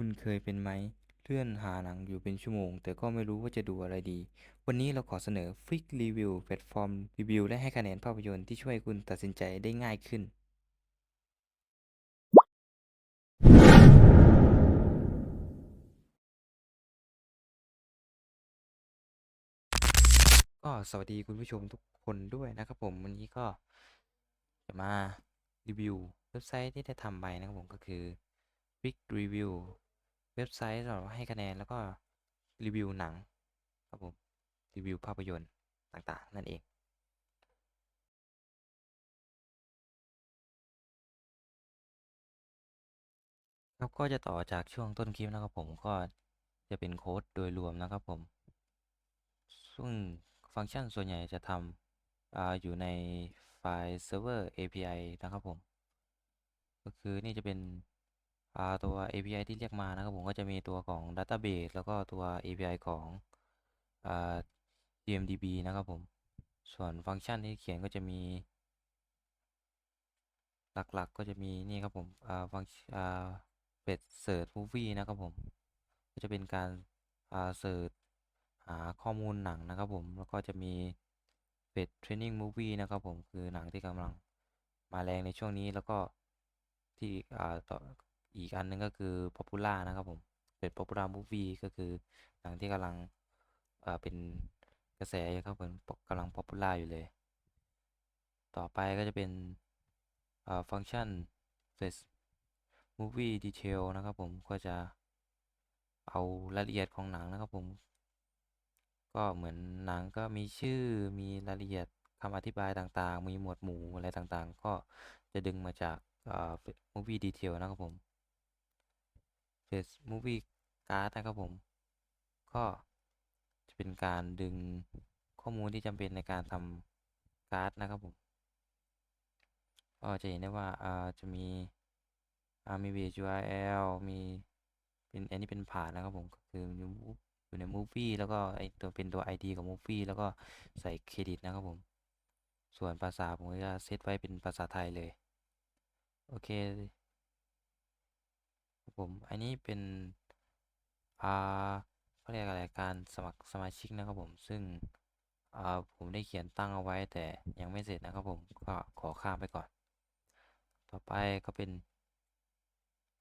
คุณเคยเป็นไหมเลื่อนหาหนังอยู่เป็นชั่วโมง แต่ก็ไม่รู้ว่าจะดูอะไรดี วันนี้เราขอเสนอ Flick Review แพลตฟอร์มรีวิวและให้คะแนนภาพยนตร์ที่ช่วยคุณตัดสินใจได้ง่ายขึ้น ก็สวัสดีคุณผู้ชมทุกคนด้วยนะครับผมวันนี้ก็จะมารีวิวเว็บไซต์ที่ได้ทำไปนะครับผมก็คือ Flick Review เว็บไซต์สำหรับให้คะแนนแล้วก็รีวิวหนังครับผมรีวิวภาพยนตร์ต่างๆ นั่นเองครับก็จะต่อจากช่วงต้นคลิปนะครับผมก็จะเป็นโค้ดโดยรวมนะครับผม ซึ่งฟังก์ชันส่วนใหญ่จะทำอาอยู่ในไฟล์เซิร์ฟเวอร์ API นะครับผม ก็คือนี่จะเป็น ตัว API ที่เรียกมานะครับผมก็จะมีตัวของ Database แล้วก็ตัว API ของอ DMDB นะครับผม ส่วนฟังก์ชันที่เขียนก็จะมี หลักๆก็จะมีนี่ครับผมฟังเป็ดเสิร์ชมูฟวี่นะครับผม ก็จะเป็นการาเสิร์ชหาข้อมูลหนังนะครับผม แล้วก็จะมีเป็ดเทรนนิ่งมูฟวี่นะครับผม คือหนังที่กำลังมาแรงในช่วงนี้แล้วก็ที่ต่อ อีกอันนึงก็คือ Popular นะครับผม เป็ด Popular Movie ก็คือหนังที่กำลังเป็นกระแสครับผมกำลัง Popular อยู่เลย ต่อไปก็จะเป็นฟังก์ชัน Flash Movie Detail นะครับผมก็จะเอารายละเอียดของหนังนะครับผม ก็เหมือนหนังก็มีชื่อมีรายละเอียดคำอธิบายต่างๆ มีหมวดหมู่อะไรต่างๆ ก็จะดึงมาจาก Movie Detail นะครับผม Flash Movie Card นะครับผม ก็จะเป็นการดึงข้อมูลที่จำเป็นในการทำการ์ดนะครับผมก็จะเห็นได้ว่าอ่าจะมีอ่ามี URL มีเป็นอันนี้เป็นผ่านนะครับผมก็คืออยู่อยู่ใน Movie แล้วก็ไอตัวเป็นตัว ID ของ Movie แล้วก็ใส่เครดิตนะครับผม ส่วนภาษาผมก็จะเซตไว้เป็นภาษาไทยเลย โอเค ผม อันนี้เป็นอ่าเขาเรียกอะไรการสมัครสมาชิกนะครับผม ซึ่งอ่าผมได้เขียนตั้งเอาไว้แต่ยังไม่เสร็จนะครับผมก็ขอข้ามไปก่อน ต่อไปก็เป็น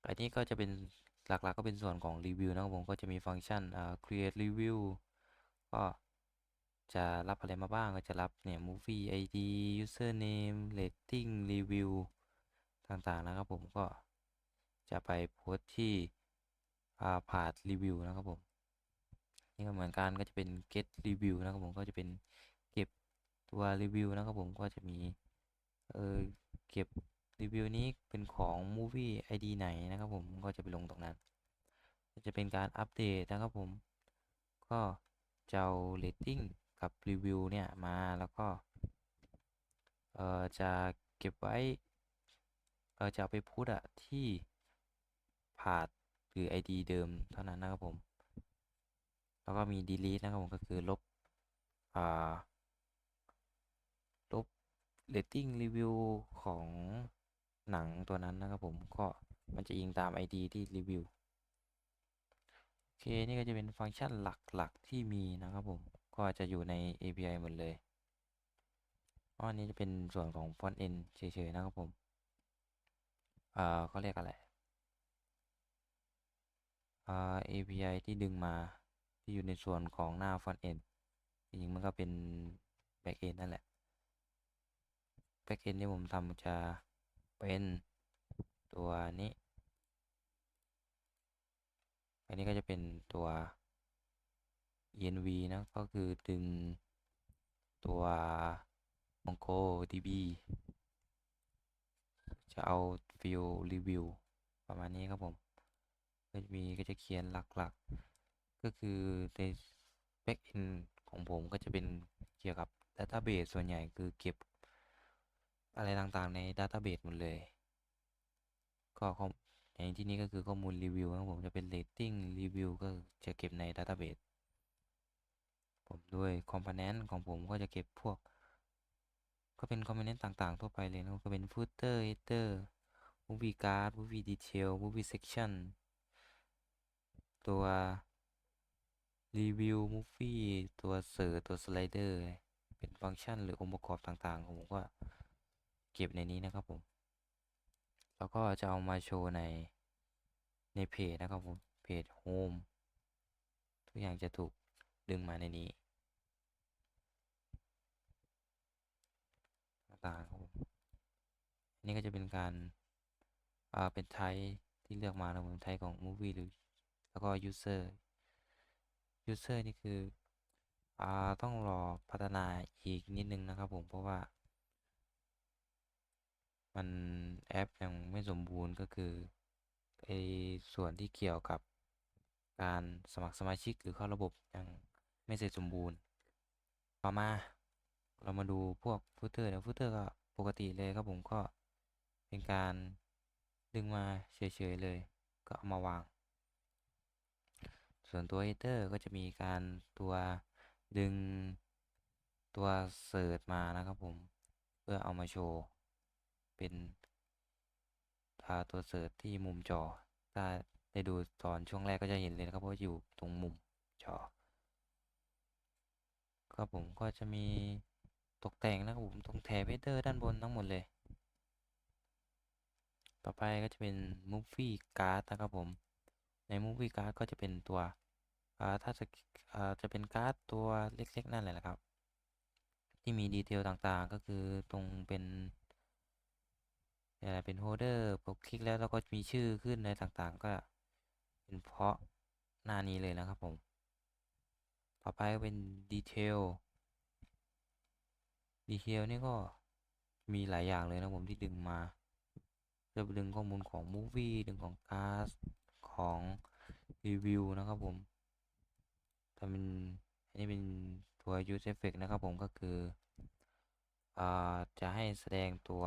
อันนี้ก็จะเป็นหลักๆก็เป็นส่วนของรีวิวนะครับผม ก็จะมีฟังก์ชันอ่า create review ก็จะรับอะไรมาบ้างก็จะรับเนี่ย movie ID username rating review ต่างๆนะครับผมก็ จะไปโพสที่าพาดรีวิวนะครับผมนี่ก็เหมือนกันก็จะเป็น get review นะครับผมก็จะเป็นเก็บตัวรีวิวนะครับผมก็จะมีเออเก็บรีวิวนี้เป็นของ movie ID ไหนนะครับผมก็จะไปลงตรงนั้นจะเป็นการอัปเดตนะครับผม ก็จะเอา rating กับรีวิวเนี่ยมาแล้วก็เออจะเก็บไว้เออจะเอาไปพูดอะที่ พาดหรือ ID เดิมเท่านั้นนะครับผม แล้วก็มี delete นะครับผมก็คือลบอ่าลบ rating review ของหนังตัวนั้นนะครับผมก็มันจะยิงตาม ID ที่รีวิวโอเคนี่ก็จะเป็นฟังก์ชันหลักๆที่มีนะครับผมก็จะอยู่ใน API หมดเลยอันนี้จะเป็นส่วนของ front end เฉยๆนะครับผม เอ่าเขาเรียกอะไร API ที่ดึงมาที่อยู่ในส่วนของหน้า front end จริงๆมันก็เป็น back end นั่นแหละ back end ที่ผมทำจะเป็นตัวนี้ อันนี้ก็จะเป็นตัว env นะ ก็คือดึงตัว mongodb จะเอาฟิลรีวิวประมาณนี้ครับผม ก็จะมีก็จะเขียนหลักๆ ก็คือใน backend ของผมก็จะเป็นเกี่ยวกับ database ส่วนใหญ่คือเก็บอะไรต่างๆใน database หมดเลย ก็ข้อในที่นี้ก็คือข้อมูลรีวิวครับผมจะเป็น rating รีวิวก็จะเก็บใน database ผมด้วย component ของผมก็จะเก็บพวก ก็เป็น component ต่างๆ ทั่วไปเลยนะก็เป็น footer header movie card movie detail movie section ตัวรีวิวมูฟี่ตัวเสิร์ชตัวสไลเดอร์ เป็นฟังก์ชันหรือองค์ประกอบต่างๆ ผมก็เก็บในนี้นะครับผม แล้วก็จะเอามาโชว์ในในเพจนะครับผม เพจโฮมทุกอย่างจะถูกดึงมาในนี้ต่างๆครับผมนี่ก็จะเป็นการ อ่า เป็นไทป์ที่เลือกมานะผมไทป์ของ movie หรือ แล้วก็ user user นี่คืออ่าต้องรอพัฒนาอีกนิดนึงนะครับผมเพราะว่า มันแอปยังไม่สมบูรณ์ก็คือไอส่วนที่เกี่ยวกับการสมัครสมาชิกหรือเข้าระบบยังไม่เสร็จสมบูรณ์ ต่อมาเรามาดูพวกฟุตเตอร์เนี่ยฟุตเตอร์ก็ปกติเลยครับผมก็เป็นการดึงมาเฉยๆเลยก็เอามาวาง ส่วนตัว header ก็จะมีการตัวดึงตัวเสิร์ชมานะครับผม เพื่อเอามาโชว์ เป็นพาตัวเสิร์ชที่มุมจอ ถ้าได้ดูตอนช่วงแรกก็จะเห็นเลยนะครับว่าอยู่ตรงมุมจอครับผมก็จะมีตกแต่งนะครับผมตรงแถบ header ด้านบนทั้งหมดเลย ต่อไปก็จะเป็น movie card นะครับผม ใน movie card ก็จะเป็นตัวอ่าถ้าจะอ่าจะเป็นการ์ดตัวเล็กๆ นั่นแหละนะครับ ที่มีดีเทลต่างๆ ก็คือตรงเป็นอะไรเป็นโฮลเดอร์พอคลิกแล้วแล้วก็มีชื่อขึ้นอะไรต่างๆ ก็เป็นเพราะหน้านี้เลยนะครับผม ต่อไปก็เป็นดีเทลดีเทลนี่ก็มีหลายอย่างเลยนะผมที่ดึงมาจะดึงข้อมูลของ Movie ดึงของคาส ของรีวิวนะครับผมถ้าเป็นอันนี้เป็นตัว Use Effect นะครับผมก็คืออ่าจะให้แสดงตัว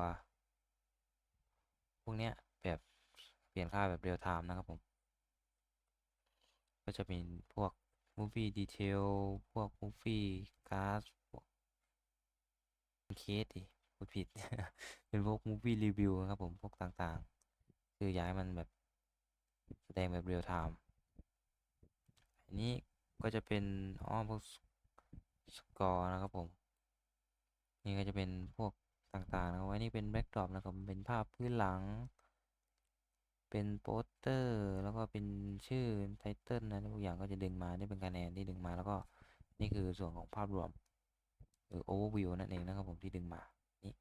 พวกเนี้ยแบบเปลี่ยนค่าแบบเรียลไทม์นะครับผม ก็จะเป็นพวก Movie Detail พวก Movie Cast พวกเคสดิพูดผิด เป็นพวก Movie Review นะครับผม พวกต่างๆ คืออยากให้มันแบบ แสดงแบบเรียลไทม์อันนี้ก็จะเป็นอ๋อพวกสกอร์นะครับผม นี่ก็จะเป็นพวกต่างๆนะครับอันนี้เป็นแบ็กดรอปนะครับเป็นภาพพื้นหลัง เป็นโปสเตอร์แล้วก็เป็นชื่อไทเติลนะทุกอย่างก็จะดึงมานี่เป็นคะแนนที่ดึงมาแล้วก็นี่คือส่วนของภาพรวมหรือ overview นั่นเองนะครับผมที่ดึงมานี่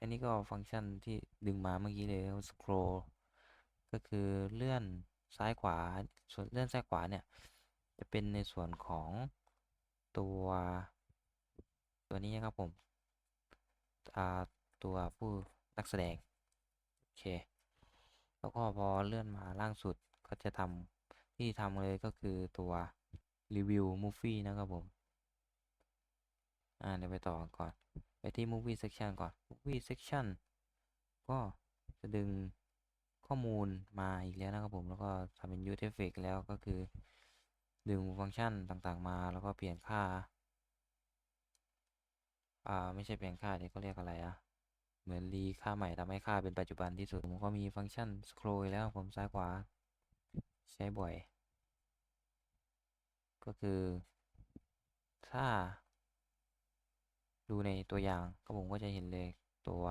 อันนี้ก็ฟังก์ชันที่ดึงมาเมื่อกี้เลย scroll ก็คือเลื่อนซ้ายขวา ส่วนเลื่อนซ้ายขวาเนี่ยจะเป็นในส่วนของตัวตัวนี้ครับผมตัวผู้นักแสดง โอเค แล้วก็พอเลื่อนมาล่างสุดก็จะทำที่ทำเลยก็คือตัวรีวิวมูฟี่นะครับผม อ่าเดี๋ยวไปต่อก่อน ไปที่ movie section ก่อน movie section ก็จะดึง ข้อมูลมาอีกแล้วนะครับผมแล้วก็ทำเป็น use effect แล้วก็คือ ดึงฟังก์ชันต่างๆ มาแล้วก็เปลี่ยนค่า อ่าไม่ใช่เปลี่ยนค่าที่เขาเรียกอะไรอะเหมือนรีค่าใหม่ทำให้ค่าเป็นปัจจุบันที่สุดผมก็มีฟังก์ชัน scroll แล้วผมซ้ายขวา ใช้บ่อย ก็คือ ถ้า ดูในตัวอย่างก็ผมก็จะเห็นเลยตัว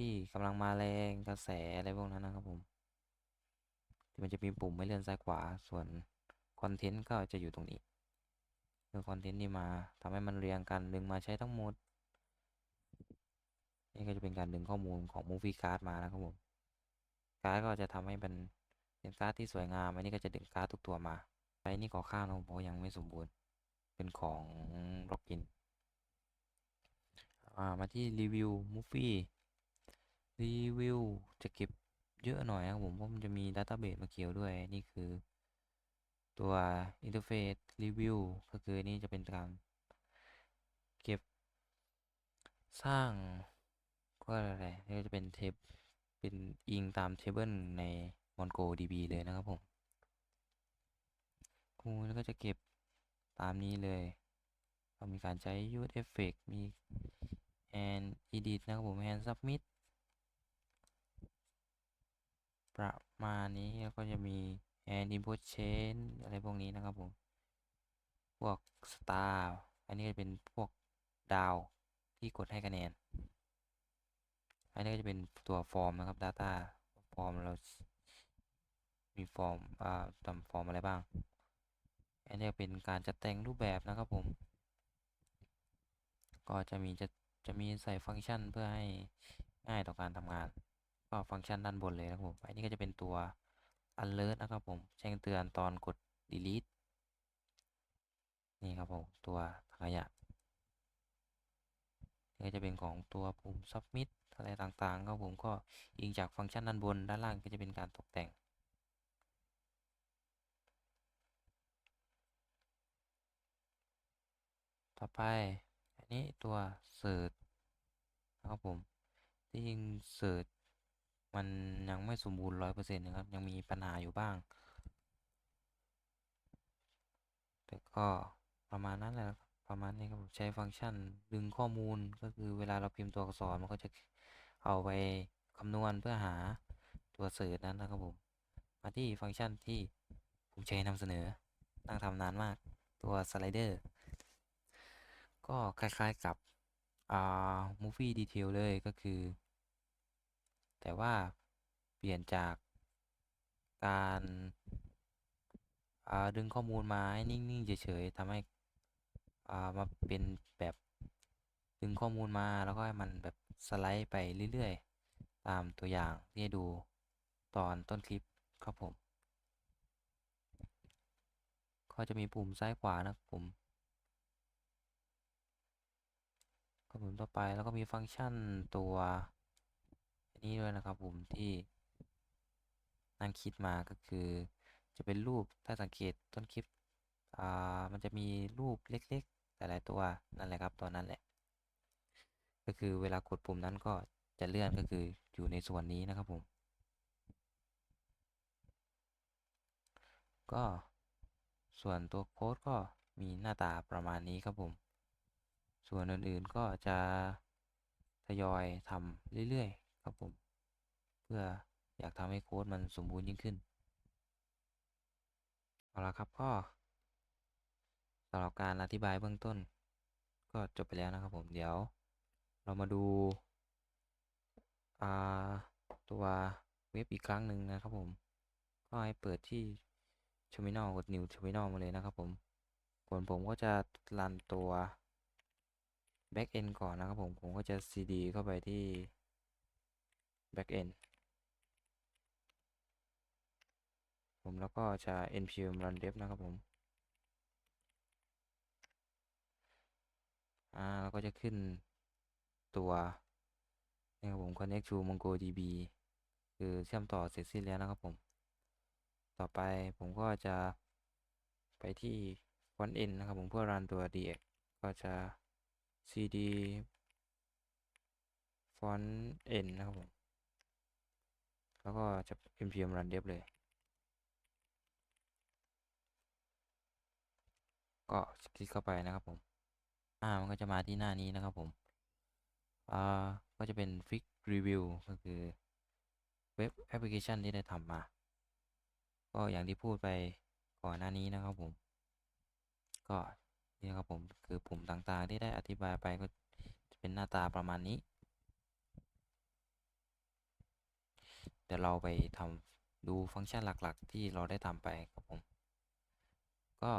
ที่กำลังมาแรงกระแสอะไรพวกนั้นนะครับผม ที่มันจะมีปุ่มให้เลื่อนซ้ายขวาส่วนคอนเทนต์ก็จะอยู่ตรงนี้เลือคอนเทนต์นี่มาทำให้มันเรียงกันดึงมาใช้ทั้งหมด นี่ก็จะเป็นการดึงข้อมูลของ Movie Card มานะครับผมการ์ดก็จะทำให้เป็นเป็นการ์ดที่สวยงามอันนี้ก็จะดึงการ์ดทุกตัวมาไปนี่ขอข้าวนะผมเพราะยังไม่สมบูรณ์เป็นของล็อกอินมาที่รีวิวมูฟี่ รีวิวจะเก็บเยอะหน่อยครับผมเพราะมันจะมีดัตต้าเบสมาเกี่ยวด้วยนี่คือ ตัวอินเทอร์เฟซรีวิวก็คือนี่จะเป็นการเก็บสร้างก็อะไรนี่จะเป็นเทปเป็นอิงตามเทเบิลใน MongoDB เลยนะครับผมกูแล้วก็จะเก็บตามนี้เลยเรามีการใช้ use effect มี and edit นะครับผม and submit ประมาณนี้แล้วก็จะมี and input chain อะไรพวกนี้นะครับผม พวก star อันนี้จะเป็นพวกดาวที่กดให้คะแนน อันนี้ก็จะเป็นตัวฟอร์มนะครับ data ฟอร์มเรา มีฟอร์มอ่าทำฟอร์มอะไรบ้าง อันนี้เป็นการจัดแต่งรูปแบบนะครับผม ก็จะมีจะจะมีใส่ฟังก์ชันเพื่อให้ง่ายต่อการทำงาน ก็ฟังก์ชันด้านบนเลยนะครับผมอันนี้ก็จะเป็นตัว alert นะครับผมแจ้งเตือนตอนกด delete นี่ครับผมตัวถังขยะนี่ก็จะเป็นของตัวปุ่ม submit อะไรต่างๆครับผมก็อิงจากฟังก์ชันด้านบนด้านล่างก็จะเป็นการตกแต่งต่อไป อันนี้ตัว search นะครับผมที่จริง search มันยังไม่สมบูรณ์ร้อยเปอร์เซ็นต์นะครับ ยังมีปัญหาอยู่บ้าง แต่ก็ประมาณนั้นแหละประมาณนี้ครับใช้ฟังก์ชันดึงข้อมูลก็คือเวลาเราพิมพ์ตัวอักษรมันก็จะเอาไปคำนวณเพื่อหาตัวเสิร์ชนั้นนะครับผมมาที่ฟังก์ชันที่ผมใช้นำเสนอนั่งทำนานมากตัวสไลเดอร์ก็คล้ายๆกับอ่า movie detail เลยก็คือ แต่ว่าเปลี่ยนจากการาดึงข้อมูลมาให้นิ่งๆเฉยๆทำให้มาเป็นแบบดึงข้อมูลมาแล้วก็ให้มันแบบสไลด์ไปเรื่อยๆ ตามตัวอย่างที่ให้ดูตอนต้นคลิปครับผม ก็จะมีปุ่มซ้ายขวานะครับผมก็ปุ่มต่อไปแล้วก็มีฟังก์ชันตัว นี้ด้วยนะครับผมที่นั่งคิดมาก็คือ จะเป็นรูปถ้าสังเกตต้นคลิปอ่ามันจะมีรูปเล็กๆหลายๆตัวนั่นแหละครับตัวนั้นแหละ ก็คือเวลากดปุ่มนั้นก็จะเลื่อนก็คืออยู่ในส่วนนี้นะครับผม ก็ส่วนตัวโค้ดก็มีหน้าตาประมาณนี้ครับผม ส่วนอื่นๆก็จะทยอยทำเรื่อยๆ ครับผม เพื่ออยากทำให้โค้ดมันสมบูรณ์ยิ่งขึ้น เอาละครับก็สำหรับการอธิบายเบื้องต้น ก็จบไปแล้วนะครับผมเดี๋ยว เรามาดูตัวเว็บอีกครั้งหนึ่งนะครับผม ก็ให้เปิดที่ Terminal กด New Terminal มาเลยนะครับผมผลผมก็จะรันตัว Backend ก่อนนะครับผม ผมก็จะ cd เข้าไปที่ Backend ผมแล้วก็จะ npm run dev นะครับผม อ่าแล้วก็จะขึ้นตัวนี่ครับผม connect to mongodb คือเชื่อมต่อเสร็จสิ้นแล้วนะครับผม ต่อไปผมก็จะไปที่ front end นะครับผมเพื่อรันตัว dx ก็จะ cd front end นะครับผม แล้วก็จะ npm run dev เลย ก็คลิกเข้าไปนะครับผม อ่า มันก็จะมาที่หน้านี้นะครับผม อ่า ก็จะเป็น Fix Review ก็คือเว็บแอปพลิเคชันที่ได้ทำมา ก็อย่างที่พูดไปก่อนหน้านี้นะครับผม ก็นี่นะครับผมคือปุ่มต่างๆที่ได้อธิบายไปก็จะเป็นหน้าตาประมาณนี้ ดี๋ยวเราไปทำดูฟังก์ชันหลักๆ ที่เราได้ทำไปครับผม ก็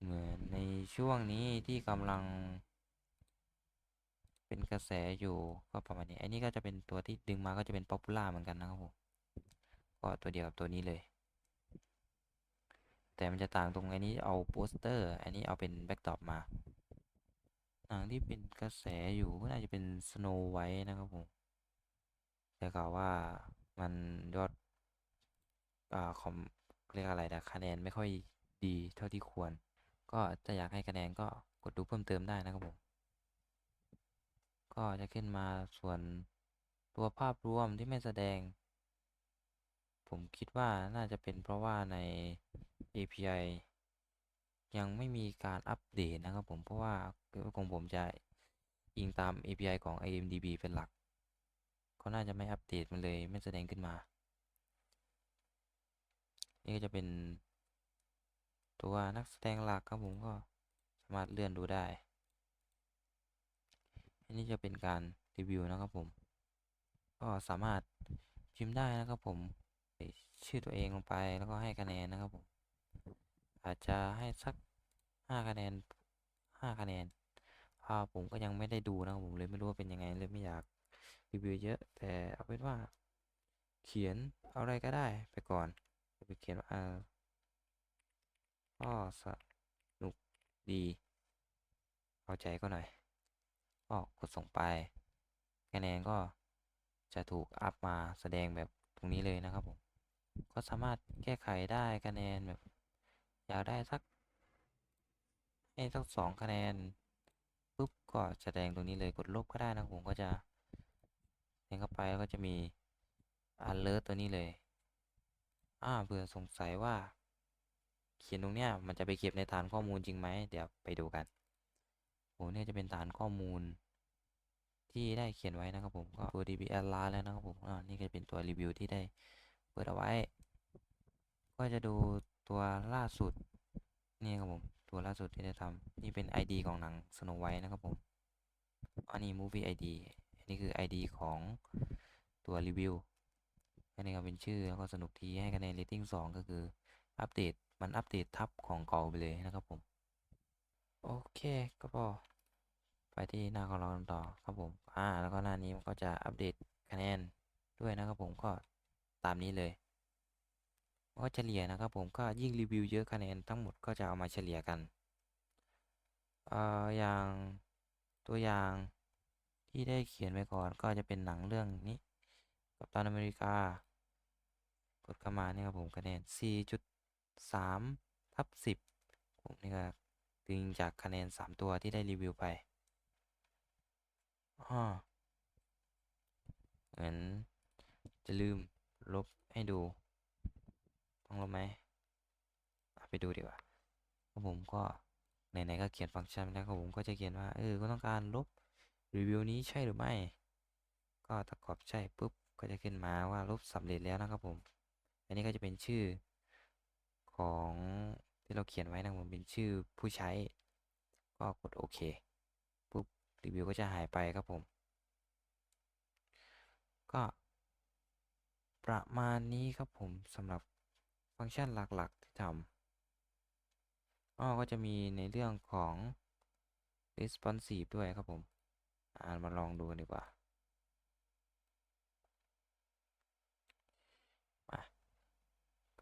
เหมือนในช่วงนี้ที่กำลัง เป็นกระแสอยู่ก็ประมาณนี้ อันนี้ก็จะเป็นตัวที่ดึงมาก็จะเป็นป๊อปปูล่าเหมือนกันนะครับผม ก็ตัวเดียวกับตัวนี้เลย แต่มันจะต่างตรงอันนี้เอาโปสเตอร์ อันนี้เอาเป็นแบ็กดรอปมาหนังที่เป็นกระแสอยู่ก็น่าจะเป็นสโนไวท์นะครับผมแต่กล่าวว่า มันยอดอ่าคอมเรียกอะไรนะคะแนนไม่ค่อยดีเท่าที่ควร ก็ถ้าอยากให้คะแนนก็กดดูเพิ่มเติมได้นะครับผม ก็จะขึ้นมาส่วนตัวภาพรวมที่ไม่แสดง ผมคิดว่าน่าจะเป็นเพราะว่าใน API ยังไม่มีการอัปเดตนะครับผมเพราะว่าของผมจะอิงตาม API ของ IMDB เป็นหลัก เขาน่าจะไม่อัปเดตมันเลยไม่แสดงขึ้นมา นี่ก็จะเป็น ตัวนักแสดงหลักครับผมก็สามารถเลื่อนดูได้ อันนี้จะเป็นการรีวิวนะครับผม ก็สามารถพิมพ์ได้นะครับผมใส่ชื่อตัวเองลงไปแล้วก็ให้คะแนนนะครับผม อาจจะให้สักห้าคะแนนห้าคะแนนเพราะผมก็ยังไม่ได้ดูนะครับผมเลยไม่รู้ว่าเป็นยังไงเลยไม่อยาก รีวิวเยอะ แต่เอาเป็นว่า เขียนอะไรก็ได้ไปก่อนไปเขียนว่าออก็สนุกดีเอาใจก็หน่อยก็กดส่งไปคะแนนก็จะถูกอัพมาแสดงแบบตรงนี้เลยนะครับผม ก็สามารถแก้ไขได้คะแนนแบบ อยากได้สักให้สักสองคะแนนปุ๊บก็แสดงตรงนี้เลยกดลบก็ได้นะผมก็จะ แทงเข้าไปแล้วก็จะมี alert ตัวนี้เลย อ่าเผื่อสงสัยว่า เขียนตรงเนี้ยมันจะไปเก็บในฐานข้อมูลจริงไหมเดี๋ยวไปดูกันโหเนี่ยจะเป็นฐานข้อมูล ที่ได้เขียนไว้นะครับผมก็ตัว DBL ล้านแล้วนะครับผมอ่านี่ก็เป็นตัวรีวิวที่ได้เปิดเอาไว้ ก็จะดูตัวล่าสุดนี่ครับผมตัวล่าสุดที่ได้ทำนี่เป็น ID ของหนัง Snow White นะครับผมอันนี้ Movie ID นนี้คือ ID ของตัวรีวิวอันนี้ก็เป็นชื่อแล้วก็สนุกทีให้คะแนน rating 2 ก็คืออัปเดตมันอัปเดตทับของเก่าไปเลยนะครับผม โอเคก็พอไปที่หน้าของเรากันต่อครับผม อ่า แล้วก็หน้านี้มันก็จะอัปเดตคะแนนด้วยนะครับผมก็ตามนี้เลยก็เฉลี่ยนะครับผมก็ยิ่งรีวิวเยอะคะแนนทั้งหมดก็จะเอามาเฉลี่ยกัน เอ่ออย่างตัวอย่าง ที่ได้เขียนไว้ก่อนก็จะเป็นหนังเรื่องนี้ กัปตันอเมริกา กดเข้ามานี่ครับผมคะแนน 4.3 ทับ 10 ผมนี่ก็ดึงจากคะแนน 3 ตัวที่ได้รีวิวไปอ้อเหมือนจะลืมลบให้ดู ต้องลบไหมไปดูดีกว่าครับผมก็ไหนๆก็เขียนฟังก์ชันแล้วผมก็จะเขียนว่าเออก็ต้องการลบ รีวิวนี้ใช่หรือไม่ ก็ถ้ากรอบใช่ปุ๊บก็จะขึ้นมาว่าลบสำเร็จแล้วนะครับผม อันนี้ก็จะเป็นชื่อของที่เราเขียนไว้นะครับผมเป็นชื่อผู้ใช้ ก็กดโอเคปุ๊บรีวิวก็จะหายไปครับผม ก็ประมาณนี้ครับผมสำหรับฟังก์ชันหลักๆที่ทำอ้อก็จะมีในเรื่องของ responsive ด้วยครับผม อ่านมาลองดูดีกว่ามา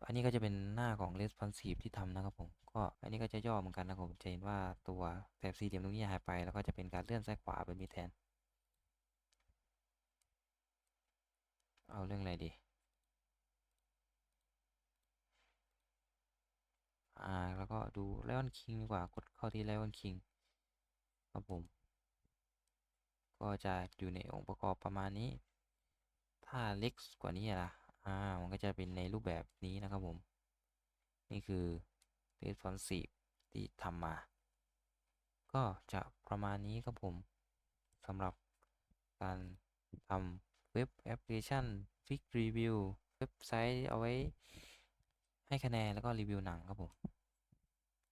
อันนี้ก็จะเป็นหน้าของ responsive ที่ทำนะครับผม ก็อันนี้ก็จะย่อเหมือนกันนะครับผมจะเห็นว่าตัวแถบสี่เหลี่ยมตรงนี้หายไป แล้วก็จะเป็นการเลื่อนซ้ายขวาแบบนี้แทน เอาเรื่องอะไรดี อ่า แล้วก็ดู Lion King ดีกว่ากดเข้าที่ Lion King ครับผม ก็จะอยู่ในองค์ประกอบประมาณนี้ ถ้าเล็กกว่านี้ล่ะ อ่า มันก็จะเป็นในรูปแบบนี้นะครับผม นี่คือ responsive ที่ทำมา ก็จะประมาณนี้ครับผมสำหรับการทำเว็บแอปพลิเคชันฟิกรีวิวเว็บไซต์เอาไว้ให้คะแนนแล้วก็รีวิวหนังครับผม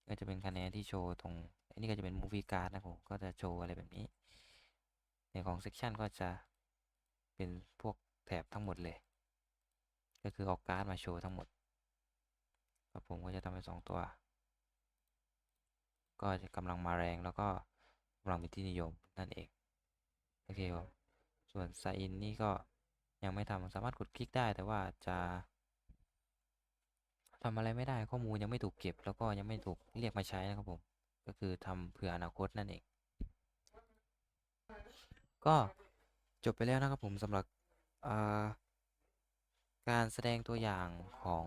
ก็จะเป็นคะแนนที่โชว์ตรง อันนี้ก็จะเป็น movie card นะครับผม ก็จะโชว์อะไรแบบนี้ ในของ section ก็จะเป็นพวกแถบทั้งหมดเลย ก็คือเออกการ์ดมาโชว์ทั้งหมดครับผมก็จะทำเป็นสองตัว ก็จะกำลังมาแรงแล้วก็กำลังเป็นที่นิยมนั่นเอง โอเคครับ ส่วน sign in นี่ก็ยังไม่ทำสามารถกดคลิกได้แต่ว่าจะทำอะไรไม่ได้ข้อมูลยังไม่ถูกเก็บ แล้วก็ยังไม่ถูกเรียกมาใช้นะครับผม ก็คือทำเผื่ออนาคตนั่นเอง ก็จบไปแล้วนะครับผมสำหรับการแสดงตัวอย่างของ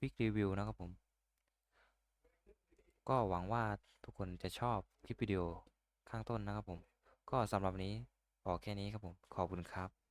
วิกรีวิวนะครับผม ก็หวังว่าทุกคนจะชอบคลิปวิดีโอข้างต้นนะครับผม ก็สำหรับนนี้พอแค่นี้ครับผม ขอบคุณครับ